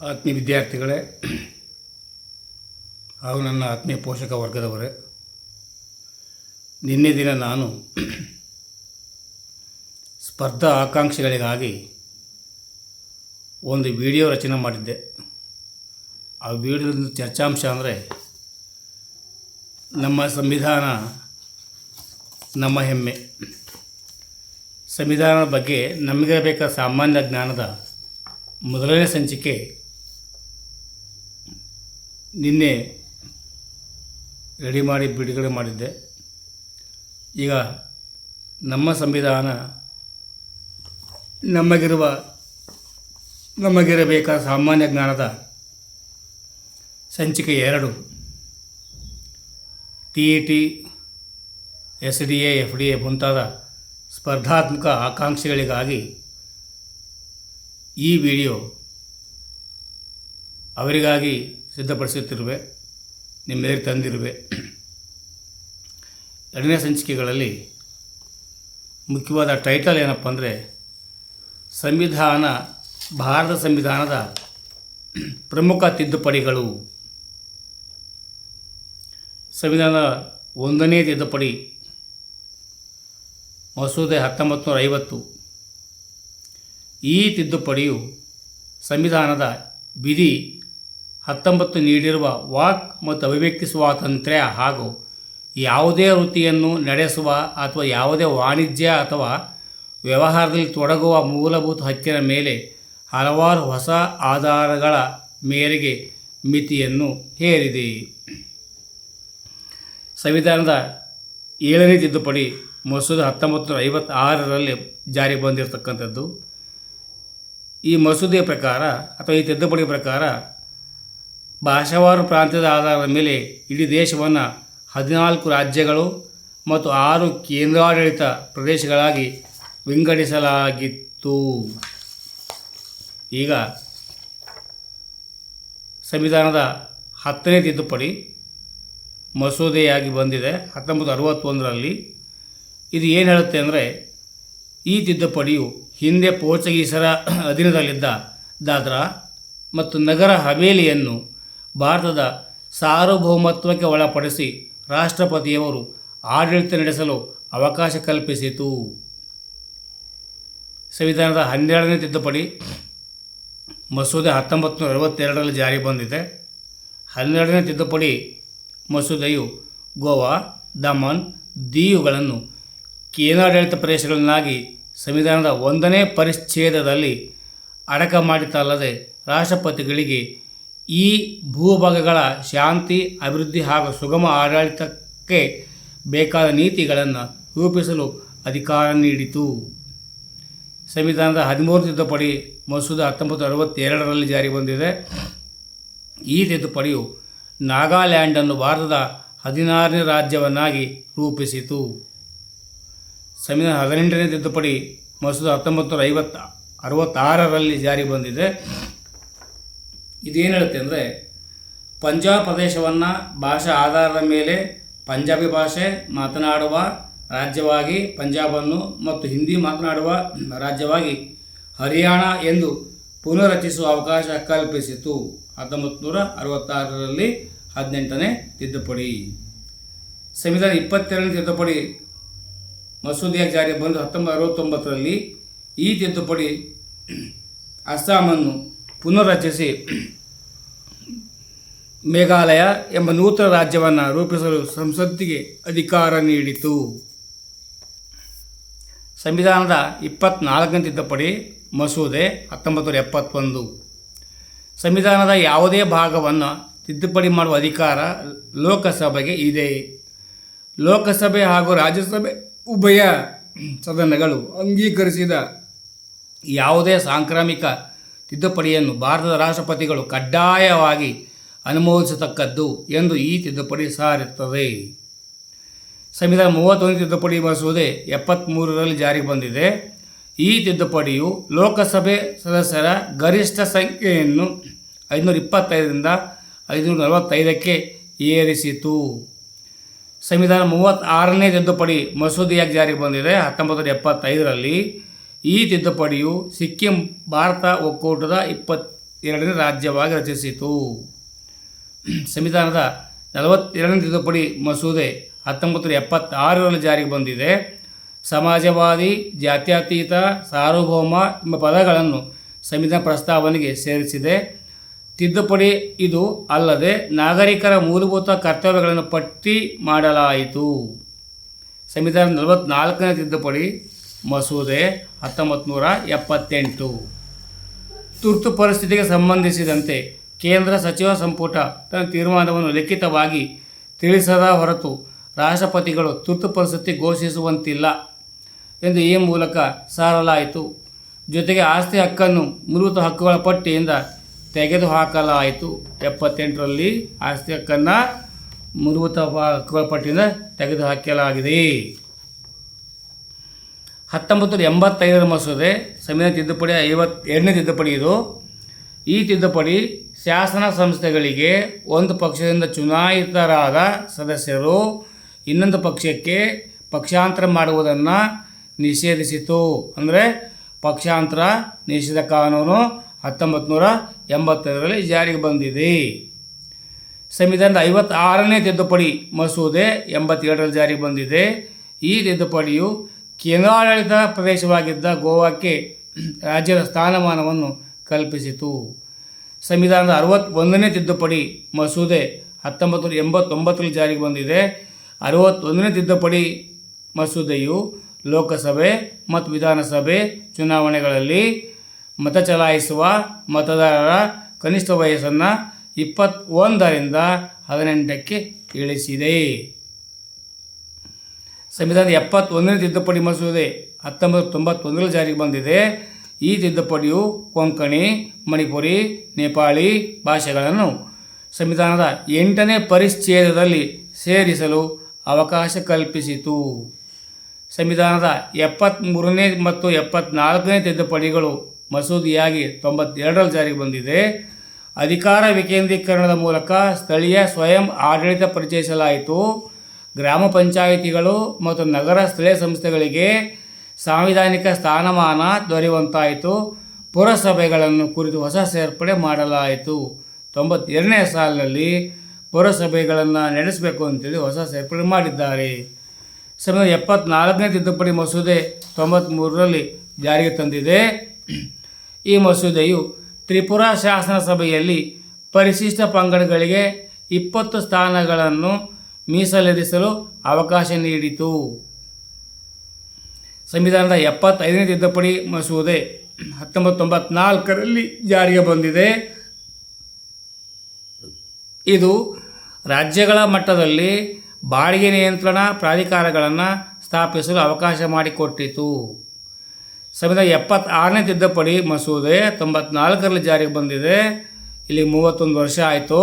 ಆತ್ಮೀಯ ವಿದ್ಯಾರ್ಥಿಗಳೇ, ಹಾಗೂ ನನ್ನ ಆತ್ಮೀಯ ಪೋಷಕ ವರ್ಗದವರೇ, ನಿನ್ನೆ ದಿನ ನಾನು ಸ್ಪರ್ಧಾ ಆಕಾಂಕ್ಷಿಗಳಿಗಾಗಿ ಒಂದು ವಿಡಿಯೋ ರಚನೆ ಮಾಡಿದ್ದೆ. ಆ ವಿಡಿಯೋದ ಚರ್ಚಾಂಶ ಅಂದರೆ, ನಮ್ಮ ಸಂವಿಧಾನ ನಮ್ಮ ಹೆಮ್ಮೆ. ಸಂವಿಧಾನದ ಬಗ್ಗೆ ನಮಗೆ ಬೇಕಾದ ಸಾಮಾನ್ಯ ಜ್ಞಾನದ ಮೊದಲನೇ ಸಂಚಿಕೆ ನಿನ್ನೆ ರೆಡಿ ಮಾಡಿ ಬಿಡುಗಡೆ ಮಾಡಿದ್ದೆ. ಈಗ ನಮ್ಮ ಸಂವಿಧಾನ ನಮಗಿರುವ ನಮಗಿರಬೇಕಾದ ಸಾಮಾನ್ಯ ಜ್ಞಾನದ ಸಂಚಿಕೆ ಎರಡು. T E T, S D A, F D A ಮುಂತಾದ ಸ್ಪರ್ಧಾತ್ಮಕ ಆಕಾಂಕ್ಷೆಗಳಿಗಾಗಿ ಈ ವಿಡಿಯೋ ಅವರಿಗಾಗಿ ಸಿದ್ಧಪಡಿಸುತ್ತಿರುವೆ ನಿಮ್ಮೆದುರಿಗೆ ತಂದಿರುವೆ. ಎರಡನೇ ಸಂಚಿಕೆಗಳಲ್ಲಿ ಮುಖ್ಯವಾದ ಟೈಟಲ್ ಏನಪ್ಪ ಅಂದರೆ, ಸಂವಿಧಾನ, ಭಾರತ ಸಂವಿಧಾನದ ಪ್ರಮುಖ ತಿದ್ದುಪಡಿಗಳು. ಸಂವಿಧಾನದ ಒಂದನೇ ತಿದ್ದುಪಡಿ, ಮಸೂದೆ ಹತ್ತೊಂಬತ್ತು ನೂರ ಐವತ್ತು ಈ ತಿದ್ದುಪಡಿಯು ಸಂವಿಧಾನದ ವಿಧಿ ಹತ್ತೊಂಬತ್ತು ನೀಡಿರುವ ವಾಕ್ ಮತ್ತು ಅಭಿವ್ಯಕ್ತಿ ಸ್ವಾತಂತ್ರ್ಯ ಹಾಗೂ ಯಾವುದೇ ವೃತ್ತಿಯನ್ನು ನಡೆಸುವ ಅಥವಾ ಯಾವುದೇ ವಾಣಿಜ್ಯ ಅಥವಾ ವ್ಯವಹಾರದಲ್ಲಿ ತೊಡಗುವ ಮೂಲಭೂತ ಹಕ್ಕಿನ ಮೇಲೆ ಹಲವಾರು ಹೊಸ ಆಧಾರಗಳ ಮೇರೆಗೆ ಮಿತಿಯನ್ನು ಹೇರಿದೆ. ಸಂವಿಧಾನದ ಏಳನೇ ತಿದ್ದುಪಡಿ ಮಸೂದೆ ಹತ್ತೊಂಬತ್ತು ನೂರ ಐವತ್ತಾರರಲ್ಲಿ ಜಾರಿಗೆ ಬಂದಿರತಕ್ಕಂಥದ್ದು. ಈ ಮಸೂದೆಯ ಪ್ರಕಾರ ಅಥವಾ ಈ ತಿದ್ದುಪಡಿ ಪ್ರಕಾರ ಭಾಷಾವಾರು ಪ್ರಾಂತ್ಯದ ಆಧಾರದ ಮೇಲೆ ಇಡೀ ದೇಶವನ್ನು ಹದಿನಾಲ್ಕು ರಾಜ್ಯಗಳು ಮತ್ತು ಆರು ಕೇಂದ್ರಾಡಳಿತ ಪ್ರದೇಶಗಳಾಗಿ ವಿಂಗಡಿಸಲಾಗಿತ್ತು. ಈಗ ಸಂವಿಧಾನದ ಹತ್ತನೇ ತಿದ್ದುಪಡಿ ಮಸೂದೆಯಾಗಿ ಬಂದಿದೆ, ಹತ್ತೊಂಬತ್ತು ಅರವತ್ತೊಂದರಲ್ಲಿ. ಇದು ಏನು ಹೇಳುತ್ತೆ ಅಂದರೆ, ಈ ತಿದ್ದುಪಡಿಯು ಹಿಂದೆ ಪೋರ್ಚುಗೀಸರ ಅಧೀನದಲ್ಲಿದ್ದ ದಾದ್ರಾ ಮತ್ತು ನಗರ ಹವೇಲಿಯನ್ನು ಭಾರತದ ಸಾರ್ವಭೌಮತ್ವಕ್ಕೆ ಒಳಪಡಿಸಿ ರಾಷ್ಟ್ರಪತಿಯವರು ಆಡಳಿತ ನಡೆಸಲು ಅವಕಾಶ ಕಲ್ಪಿಸಿತು. ಸಂವಿಧಾನದ ಹನ್ನೆರಡನೇ ತಿದ್ದುಪಡಿ ಮಸೂದೆ ಹತ್ತೊಂಬತ್ತು ನೂರ ಅರವತ್ತೆರಡರಲ್ಲಿ ಜಾರಿ ಬಂದಿದೆ. ಹನ್ನೆರಡನೇ ತಿದ್ದುಪಡಿ ಮಸೂದೆಯು ಗೋವಾ, ದಮನ್ ದೀವುಗಳನ್ನು ಕೇಂದ್ರಾಡಳಿತ ಪ್ರದೇಶಗಳನ್ನಾಗಿ ಸಂವಿಧಾನದ ಒಂದನೇ ಪರಿಚ್ಛೇದದಲ್ಲಿ ಅಡಕ ಮಾಡಿತಲ್ಲದೆ ರಾಷ್ಟ್ರಪತಿಗಳಿಗೆ ಈ ಭೂಭಾಗಗಳ ಶಾಂತಿ, ಅಭಿವೃದ್ಧಿ ಹಾಗೂ ಸುಗಮ ಆಡಳಿತಕ್ಕೆ ಬೇಕಾದ ನೀತಿಗಳನ್ನು ರೂಪಿಸಲು ಅಧಿಕಾರ ನೀಡಿತು. ಸಂವಿಧಾನದ ಹದಿಮೂರು ತಿದ್ದುಪಡಿ ಮಸೂದೆ ಹತ್ತೊಂಬತ್ತು ಅರವತ್ತೆರಡರಲ್ಲಿ ಜಾರಿ ಬಂದಿದೆ. ಈ ತಿದ್ದುಪಡಿಯು ನಾಗಾಲ್ಯಾಂಡನ್ನು ಭಾರತದ ಹದಿನಾರನೇ ರಾಜ್ಯವನ್ನಾಗಿ ರೂಪಿಸಿತು. ಸಂವಿಧಾನ ಹದಿನೆಂಟನೇ ತಿದ್ದುಪಡಿ ಮಸೂದೆ ಹತ್ತೊಂಬತ್ತು ನೂರ ಐವತ್ತ ಅರವತ್ತಾರರಲ್ಲಿ ಜಾರಿ ಬಂದಿದೆ. ಇದೇನು ಹೇಳುತ್ತೆ ಅಂದರೆ, ಪಂಜಾಬ್ ಪ್ರದೇಶವನ್ನು ಭಾಷಾ ಆಧಾರದ ಮೇಲೆ ಪಂಜಾಬಿ ಭಾಷೆ ಮಾತನಾಡುವ ರಾಜ್ಯವಾಗಿ, ಪಂಜಾಬನ್ನು ಮತ್ತು ಹಿಂದಿ ಮಾತನಾಡುವ ರಾಜ್ಯವಾಗಿ ಹರಿಯಾಣ ಎಂದು ಪುನರ್ರಚಿಸುವ ಅವಕಾಶ ಕಲ್ಪಿಸಿತು. ಹತ್ತೊಂಬತ್ತು ನೂರ ಅರವತ್ತಾರರಲ್ಲಿ ಹದಿನೆಂಟನೇ ತಿದ್ದುಪಡಿ. ಸಂವಿಧಾನ ಇಪ್ಪತ್ತೆರಡನೇ ತಿದ್ದುಪಡಿ ಮಸೂದೆಯಾಗಿ ಜಾರಿಗೆ ಬಂದು ಹತ್ತೊಂಬತ್ತು ಅರವತ್ತೊಂಬತ್ತರಲ್ಲಿ ಈ ತಿದ್ದುಪಡಿ ಅಸ್ಸಾಮನ್ನು ಪುನರ್ರಚಿಸಿ ಮೇಘಾಲಯ ಎಂಬ ನೂತನ ರಾಜ್ಯವನ್ನು ರೂಪಿಸಲು ಸಂಸತ್ತಿಗೆ ಅಧಿಕಾರ ನೀಡಿತು. ಸಂವಿಧಾನದ ಇಪ್ಪತ್ನಾಲ್ಕನೇ ತಿದ್ದುಪಡಿ ಮಸೂದೆ ಹತ್ತೊಂಬತ್ತು ನೂರ ಎಪ್ಪತ್ತೊಂದು. ಸಂವಿಧಾನದ ಯಾವುದೇ ಭಾಗವನ್ನು ತಿದ್ದುಪಡಿ ಮಾಡುವ ಅಧಿಕಾರ ಲೋಕಸಭೆಗೆ ಇದೆ. ಲೋಕಸಭೆ ಹಾಗೂ ರಾಜ್ಯಸಭೆ ಉಭಯ ಸದನಗಳು ಅಂಗೀಕರಿಸಿದ ಯಾವುದೇ ಸಾಂಕ್ರಾಮಿಕ ತಿದ್ದುಪಡಿಯನ್ನು ಭಾರತದ ರಾಷ್ಟ್ರಪತಿಗಳು ಕಡ್ಡಾಯವಾಗಿ ಅನುಮೋದಿಸತಕ್ಕದ್ದು ಎಂದು ಈ ತಿದ್ದುಪಡಿ ಸಾರುತ್ತದೆ ಸಂವಿಧಾನ ಮೂವತ್ತೊಂದು ತಿದ್ದುಪಡಿ ಮಸೂದೆ ಎಪ್ಪತ್ತ್ಮೂರರಲ್ಲಿ ಜಾರಿಗೆ ಬಂದಿದೆ. ಈ ತಿದ್ದುಪಡಿಯು ಲೋಕಸಭೆ ಸದಸ್ಯರ ಗರಿಷ್ಠ ಸಂಖ್ಯೆಯನ್ನು ಐದುನೂರ ಇಪ್ಪತ್ತೈದರಿಂದ ಐದುನೂರ ನಲವತ್ತೈದಕ್ಕೆ ಏರಿಸಿತು. ಸಂವಿಧಾನ ಮೂವತ್ತಾರನೇ ತಿದ್ದುಪಡಿ ಮಸೂದೆಯಾಗಿ ಜಾರಿಗೆ ಬಂದಿದೆ ಹತ್ತೊಂಬತ್ತು ನೂರ ಎಪ್ಪತ್ತೈದರಲ್ಲಿ. ಈ ತಿದ್ದುಪಡಿಯು ಸಿಕ್ಕಿಂ ಭಾರತ ಒಕ್ಕೂಟದ ಇಪ್ಪತ್ತೆರಡನೇ ರಾಜ್ಯವಾಗಿ ರಚಿಸಿತು. ಸಂವಿಧಾನದ ನಲವತ್ತೆರಡನೇ ತಿದ್ದುಪಡಿ ಮಸೂದೆ ಹತ್ತೊಂಬತ್ತು ನೂರ ಎಪ್ಪತ್ತಾರರಲ್ಲಿ ಜಾರಿಗೆ ಬಂದಿದೆ. ಸಮಾಜವಾದಿ, ಜಾತ್ಯತೀತ, ಸಾರ್ವಭೌಮ ಎಂಬ ಪದಗಳನ್ನು ಸಂವಿಧಾನ ಪ್ರಸ್ತಾವನೆಗೆ ಸೇರಿಸಿದೆ. ತಿದ್ದುಪಡಿ ಇದು ಅಲ್ಲದೆ ನಾಗರಿಕರ ಮೂಲಭೂತ ಕರ್ತವ್ಯಗಳನ್ನು ಪಟ್ಟಿ ಮಾಡಲಾಯಿತು. ಸಂವಿಧಾನ ನಲವತ್ನಾಲ್ಕನೇ ತಿದ್ದುಪಡಿ ಮಸೂದೆ ಹತ್ತೊಂಬತ್ತು ನೂರ ಎಪ್ಪತ್ತೆಂಟು. ತುರ್ತು ಪರಿಸ್ಥಿತಿಗೆ ಸಂಬಂಧಿಸಿದಂತೆ ಕೇಂದ್ರ ಸಚಿವ ಸಂಪುಟ ತನ್ನ ತೀರ್ಮಾನವನ್ನು ಲಿಖಿತವಾಗಿ ತಿಳಿಸದ ಹೊರತು ರಾಷ್ಟ್ರಪತಿಗಳು ತುರ್ತು ಪರಿಸ್ಥಿತಿ ಘೋಷಿಸುವಂತಿಲ್ಲ ಎಂದು ಈ ಮೂಲಕ ಸಾರಲಾಯಿತು. ಜೊತೆಗೆ ಆಸ್ತಿ ಹಕ್ಕನ್ನು ಮೂಲಭೂತ ಹಕ್ಕುಗಳ ಪಟ್ಟಿಯಿಂದ ತೆಗೆದುಹಾಕಲಾಯಿತು. ಎಪ್ಪತ್ತೆಂಟರಲ್ಲಿ ಆಸ್ತಿ ಹಕ್ಕನ್ನು ಮೂಲಭೂತ ಹಕ್ಕುಗಳ ಪಟ್ಟಿಯಿಂದ ತೆಗೆದುಹಾಕಲಾಗಿದೆ. ಹತ್ತೊಂಬತ್ತು ಎಂಬತ್ತೈದರ ಮಸೂದೆ ಸಂವಿಧಾನ ತಿದ್ದುಪಡಿ ಐವತ್ತೆರಡನೇ ತಿದ್ದುಪಡಿ ಇದು. ಈ ತಿದ್ದುಪಡಿ ಶಾಸನ ಸಂಸ್ಥೆಗಳಿಗೆ ಒಂದು ಪಕ್ಷದಿಂದ ಚುನಾಯಿತರಾದ ಸದಸ್ಯರು ಇನ್ನೊಂದು ಪಕ್ಷಕ್ಕೆ ಪಕ್ಷಾಂತರ ಮಾಡುವುದನ್ನು ನಿಷೇಧಿಸಿತು. ಅಂದರೆ ಪಕ್ಷಾಂತರ ನಿಷೇಧ ಕಾನೂನು ಹತ್ತೊಂಬತ್ತು ನೂರ ಎಂಬತ್ತೈದರಲ್ಲಿ ಜಾರಿಗೆ ಬಂದಿದೆ. ಸಂವಿಧಾನದ ಐವತ್ತಾರನೇ ತಿದ್ದುಪಡಿ ಮಸೂದೆ ಎಂಬತ್ತೇಳರಲ್ಲಿ ಜಾರಿಗೆ ಬಂದಿದೆ. ಈ ತಿದ್ದುಪಡಿಯು ಕೇಂದ್ರಾಡಳಿತ ಪ್ರದೇಶವಾಗಿದ್ದ ಗೋವಾಕ್ಕೆ ರಾಜ್ಯದ ಸ್ಥಾನಮಾನವನ್ನು ಕಲ್ಪಿಸಿತು. ಸಂವಿಧಾನದ ಅರವತ್ತೊಂದನೇ ತಿದ್ದುಪಡಿ ಮಸೂದೆ ಹತ್ತೊಂಬತ್ತು ನೂರ ಎಂಬತ್ತೊಂಬತ್ತರಲ್ಲಿ ಜಾರಿಗೆ ಬಂದಿದೆ. ಅರವತ್ತೊಂದನೇ ತಿದ್ದುಪಡಿ ಮಸೂದೆಯು ಲೋಕಸಭೆ ಮತ್ತು ವಿಧಾನಸಭೆ ಚುನಾವಣೆಗಳಲ್ಲಿ ಮತ ಚಲಾಯಿಸುವ ಮತದಾರರ ಕನಿಷ್ಠ ವಯಸ್ಸನ್ನು ಇಪ್ಪತ್ತೊಂದರಿಂದ ಹದಿನೆಂಟಕ್ಕೆ ಇಳಿಸಿದೆ. ಸಂವಿಧಾನದ ಎಪ್ಪತ್ತೊಂದನೇ ತಿದ್ದುಪಡಿ ಮಸೂದೆ ಹತ್ತೊಂಬತ್ತು ತೊಂಬತ್ತೊಂದರಲ್ಲಿ ಜಾರಿಗೆ ಬಂದಿದೆ. ಈ ತಿದ್ದುಪಡಿಯು ಕೊಂಕಣಿ ಮಣಿಪುರಿ, ನೇಪಾಳಿ ಭಾಷೆಗಳನ್ನು ಸಂವಿಧಾನದ ಎಂಟನೇ ಪರಿಚ್ಛೇದದಲ್ಲಿ ಸೇರಿಸಲು ಅವಕಾಶ ಕಲ್ಪಿಸಿತು. ಸಂವಿಧಾನದ ಎಪ್ಪತ್ತ್ಮೂರನೇ ಮತ್ತು ಎಪ್ಪತ್ನಾಲ್ಕನೇ ತಿದ್ದುಪಡಿಗಳು ಮಸೂದೆಯಾಗಿ ತೊಂಬತ್ತೆರಡರಲ್ಲಿ ಜಾರಿಗೆ ಬಂದಿದೆ. ಅಧಿಕಾರ ವಿಕೇಂದ್ರೀಕರಣದ ಮೂಲಕ ಸ್ಥಳೀಯ ಸ್ವಯಂ ಆಡಳಿತ ಪರಿಚಯಿಸಲಾಯಿತು. ಗ್ರಾಮ ಪಂಚಾಯಿತಿಗಳು ಮತ್ತು ನಗರ ಸ್ಥಳೀಯ ಸಂಸ್ಥೆಗಳಿಗೆ ಸಾಂವಿಧಾನಿಕ ಸ್ಥಾನಮಾನ ದೊರೆಯುವಂತಾಯಿತು. ಪುರಸಭೆಗಳನ್ನು ಕುರಿತು ಹೊಸ ಸೇರ್ಪಡೆ ಮಾಡಲಾಯಿತು. ತೊಂಬತ್ತೆರಡನೇ ಸಾಲಿನಲ್ಲಿ ಪುರಸಭೆಗಳನ್ನು ನಡೆಸಬೇಕು ಅಂತೇಳಿ ಹೊಸ ಸೇರ್ಪಡೆ ಮಾಡಿದ್ದಾರೆ. ಸಾವಿರದ ಎಪ್ಪತ್ನಾಲ್ಕನೇ ತಿದ್ದುಪಡಿ ಮಸೂದೆ ತೊಂಬತ್ತ್ಮೂರರಲ್ಲಿ ಜಾರಿಗೆ ತಂದಿದೆ. ಈ ಮಸೂದೆಯು ತ್ರಿಪುರ ಶಾಸನ ಸಭೆಯಲ್ಲಿ ಪರಿಶಿಷ್ಟ ಪಂಗಡಗಳಿಗೆ ಇಪ್ಪತ್ತು ಸ್ಥಾನಗಳನ್ನು ಮೀಸಲಿರಿಸಲು ಅವಕಾಶ ನೀಡಿತು. ಸಂವಿಧಾನದ ಎಪ್ಪತ್ತೈದನೇ ತಿದ್ದುಪಡಿ ಮಸೂದೆ ಹತ್ತೊಂಬತ್ತು ತೊಂಬತ್ನಾಲ್ಕರಲ್ಲಿ ಜಾರಿಗೆ ಬಂದಿದೆ. ಇದು ರಾಜ್ಯಗಳ ಮಟ್ಟದಲ್ಲಿ ಬಾಡಿಗೆ ನಿಯಂತ್ರಣ ಪ್ರಾಧಿಕಾರಗಳನ್ನು ಸ್ಥಾಪಿಸಲು ಅವಕಾಶ ಮಾಡಿಕೊಟ್ಟಿತು. ಸಂವಿಧಾನ ಎಪ್ಪತ್ತಾರನೇ ತಿದ್ದುಪಡಿ ಮಸೂದೆ ತೊಂಬತ್ನಾಲ್ಕರಲ್ಲಿ ಜಾರಿಗೆ ಬಂದಿದೆ. ಇಲ್ಲಿ ಮೂವತ್ತೊಂದು ವರ್ಷ ಆಯಿತು.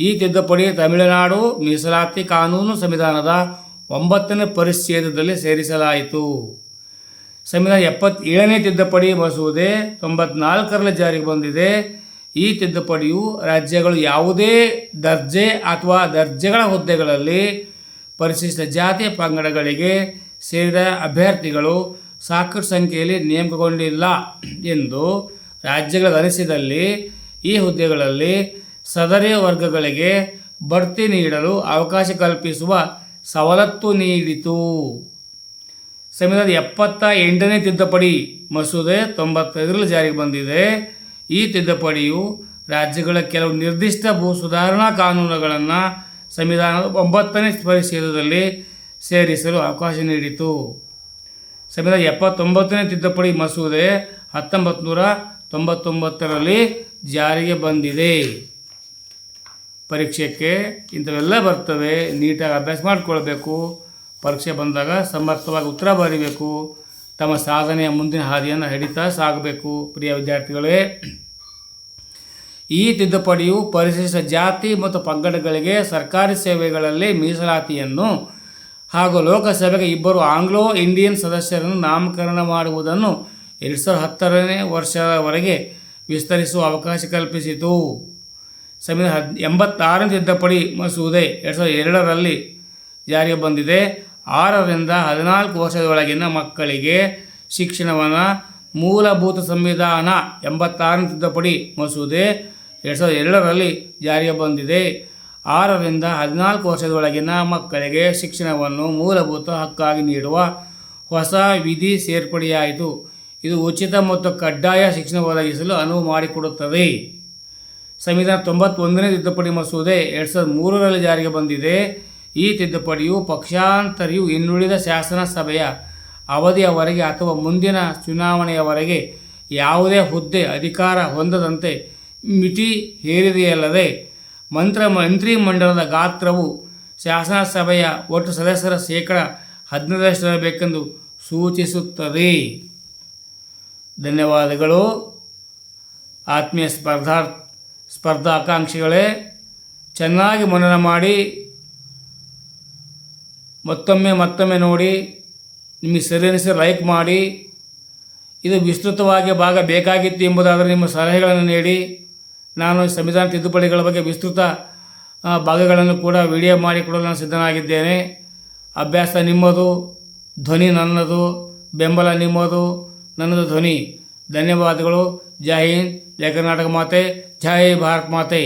ಈ ತಿದ್ದುಪಡಿ ತಮಿಳುನಾಡು ಮೀಸಲಾತಿ ಕಾನೂನು ಸಂವಿಧಾನದ ಒಂಬತ್ತನೇ ಪರಿಚ್ಛೇದದಲ್ಲಿ ಸೇರಿಸಲಾಯಿತು. ಸಂವಿಧಾನ ಎಪ್ಪತ್ತೇಳನೇ ತಿದ್ದುಪಡಿ ಮಸೂದೆ ತೊಂಬತ್ನಾಲ್ಕರಲ್ಲಿ ಜಾರಿಗೆ ಬಂದಿದೆ. ಈ ತಿದ್ದುಪಡಿಯು ರಾಜ್ಯಗಳು ಯಾವುದೇ ದರ್ಜೆ ಅಥವಾ ದರ್ಜೆಗಳ ಹುದ್ದೆಗಳಲ್ಲಿ ಪರಿಶಿಷ್ಟ ಜಾತಿ ಪಂಗಡಗಳಿಗೆ ಸೇರಿದ ಅಭ್ಯರ್ಥಿಗಳು ಸಾಕಷ್ಟು ಸಂಖ್ಯೆಯಲ್ಲಿ ನೇಮಕಗೊಂಡಿಲ್ಲ ಎಂದು ರಾಜ್ಯಗಳ ಅನಿಸಿದಲ್ಲಿ ಈ ಹುದ್ದೆಗಳಲ್ಲಿ ಸದರಿ ವರ್ಗಗಳಿಗೆ ಬಡ್ತಿ ನೀಡಲು ಅವಕಾಶ ಕಲ್ಪಿಸುವ ಸವಲತ್ತು ನೀಡಿತು. ಸಂವಿಧಾನದ ಎಪ್ಪತ್ತ ಎಂಟನೇ ತಿದ್ದುಪಡಿ ಮಸೂದೆ ತೊಂಬತ್ತೈದರಲ್ಲಿ ಜಾರಿಗೆ ಬಂದಿದೆ. ಈ ತಿದ್ದುಪಡಿಯು ರಾಜ್ಯಗಳ ಕೆಲವು ನಿರ್ದಿಷ್ಟ ಭೂ ಸುಧಾರಣಾ ಕಾನೂನುಗಳನ್ನು ಸಂವಿಧಾನದ ಒಂಬತ್ತನೇ ಪರಿಚ್ಛೇದದಲ್ಲಿ ಸೇರಿಸಲು ಅವಕಾಶ ನೀಡಿತು. ಸಂವಿಧಾನ ಎಪ್ಪತ್ತೊಂಬತ್ತನೇ ತಿದ್ದುಪಡಿ ಮಸೂದೆ ಹತ್ತೊಂಬತ್ತು ನೂರ ತೊಂಬತ್ತೊಂಬತ್ತರಲ್ಲಿ ಜಾರಿಗೆ ಬಂದಿದೆ. ಪರೀಕ್ಷೆಗೆ ಇಂಥವೆಲ್ಲ ಬರ್ತವೆ, ನೀಟಾಗಿ ಅಭ್ಯಾಸ ಮಾಡಿಕೊಳ್ಬೇಕು. ಪರೀಕ್ಷೆ ಬಂದಾಗ ಸಮರ್ಥವಾಗಿ ಉತ್ತರ ಬರೀಬೇಕು. ತಮ್ಮ ಸಾಧನೆಯ ಮುಂದಿನ ಹಾದಿಯನ್ನು ಹಿಡಿತಾ ಸಾಗಬೇಕು. ಪ್ರಿಯ ವಿದ್ಯಾರ್ಥಿಗಳೇ, ಈ ತಿದ್ದುಪಡಿಯು ಪರಿಶಿಷ್ಟ ಜಾತಿ ಮತ್ತು ಪಂಗಡಗಳಿಗೆ ಸರ್ಕಾರಿ ಸೇವೆಗಳಲ್ಲಿ ಮೀಸಲಾತಿಯನ್ನು ಹಾಗೂ ಲೋಕಸಭೆಗೆ ಇಬ್ಬರು ಆಂಗ್ಲೋ ಇಂಡಿಯನ್ ಸದಸ್ಯರನ್ನು ನಾಮಕರಣ ಮಾಡುವುದನ್ನು ಎರಡು ಸಾವಿರದ ಹತ್ತರನೇ ವರ್ಷದವರೆಗೆ ವಿಸ್ತರಿಸುವ ಅವಕಾಶ ಕಲ್ಪಿಸಿತು. ಸಂವಿಧಾನ ಹದ್, ಎಂಬತ್ತಾರನೇ ತಿದ್ದುಪಡಿ ಮಸೂದೆ ಎರಡು ಸಾವಿರದ ಎರಡರಲ್ಲಿ ಜಾರಿಗೆ ಬಂದಿದೆ. ಆರರಿಂದ ಹದಿನಾಲ್ಕು ವರ್ಷದೊಳಗಿನ ಮಕ್ಕಳಿಗೆ ಶಿಕ್ಷಣವನ್ನು ಮೂಲಭೂತ ಸಂವಿಧಾನ ಎಂಬತ್ತಾರನೇ ತಿದ್ದುಪಡಿ ಮಸೂದೆ ಎರಡು ಸಾವಿರದ ಎರಡರಲ್ಲಿ ಜಾರಿಗೆ ಬಂದಿದೆ. ಆರರಿಂದ ಹದಿನಾಲ್ಕು ವರ್ಷದೊಳಗಿನ ಮಕ್ಕಳಿಗೆ ಶಿಕ್ಷಣವನ್ನು ಮೂಲಭೂತ ಹಕ್ಕಾಗಿ ನೀಡುವ ಹೊಸ ವಿಧಿ ಸೇರ್ಪಡೆಯಾಯಿತು. ಇದು ಉಚಿತ ಮತ್ತು ಕಡ್ಡಾಯ ಶಿಕ್ಷಣ ಒದಗಿಸಲು ಅನುವು ಮಾಡಿಕೊಡುತ್ತದೆ. ಸಂವಿಧಾನ ತೊಂಬತ್ತೊಂದನೇ ತಿದ್ದುಪಡಿ ಮಸೂದೆ ಎರಡು ಸಾವಿರದ ಮೂರರಲ್ಲಿ ಜಾರಿಗೆ ಬಂದಿದೆ. ಈ ತಿದ್ದುಪಡಿಯು ಪಕ್ಷಾಂತರಿಯು ಇನ್ನುಳಿದ ಶಾಸನ ಸಭೆಯ ಅವಧಿಯವರೆಗೆ ಅಥವಾ ಮುಂದಿನ ಚುನಾವಣೆಯವರೆಗೆ ಯಾವುದೇ ಹುದ್ದೆ ಅಧಿಕಾರ ಹೊಂದದಂತೆ ಮಿತಿ ಹೇರಿದೆಯಲ್ಲದೆ ಮಂತ್ರ ಮಂತ್ರಿಮಂಡಲದ ಗಾತ್ರವು ಶಾಸನ ಸಭೆಯ ಒಟ್ಟು ಸದಸ್ಯರ ಶೇಕಡ ಹದಿನೈದರಷ್ಟಿರಬೇಕೆಂದು ಸೂಚಿಸುತ್ತದೆ. ಧನ್ಯವಾದಗಳು. ಆತ್ಮೀಯ ಸ್ಪರ್ಧಾ ಸ್ಪರ್ಧಾಕಾಂಕ್ಷಿಗಳೇ, ಚೆನ್ನಾಗಿ ಮನನ ಮಾಡಿ ಮತ್ತೊಮ್ಮೆ ಮತ್ತೊಮ್ಮೆ ನೋಡಿ, ನಿಮಗೆ ಸರಿ ಲೈಕ್ ಮಾಡಿ. ಇದು ವಿಸ್ತೃತವಾಗಿ ಭಾಗ ಬೇಕಾಗಿತ್ತು ಎಂಬುದಾದರೆ ನಿಮ್ಮ ಸಲಹೆಗಳನ್ನು ನೀಡಿ. ನಾನು ಸಂವಿಧಾನ ತಿದ್ದುಪಡಿಗಳ ಬಗ್ಗೆ ವಿಸ್ತೃತ ಭಾಗಗಳನ್ನು ಕೂಡ ವಿಡಿಯೋ ಮಾಡಿಕೊಡಲು ನಾನು ಸಿದ್ಧನಾಗಿದ್ದೇನೆ. ಅಭ್ಯಾಸ ನಿಮ್ಮದು, ಧ್ವನಿ ನನ್ನದು, ಬೆಂಬಲ ನಿಮ್ಮದು, ನನ್ನದು ಧ್ವನಿ. ಧನ್ಯವಾದಗಳು. ಜೈ ಹಿಂದ್ ಜಯ ಕರ್ನಾಟಕ ಮಾತೆ, ಜೈ ಭಾರತ್ ಮಾತೆ.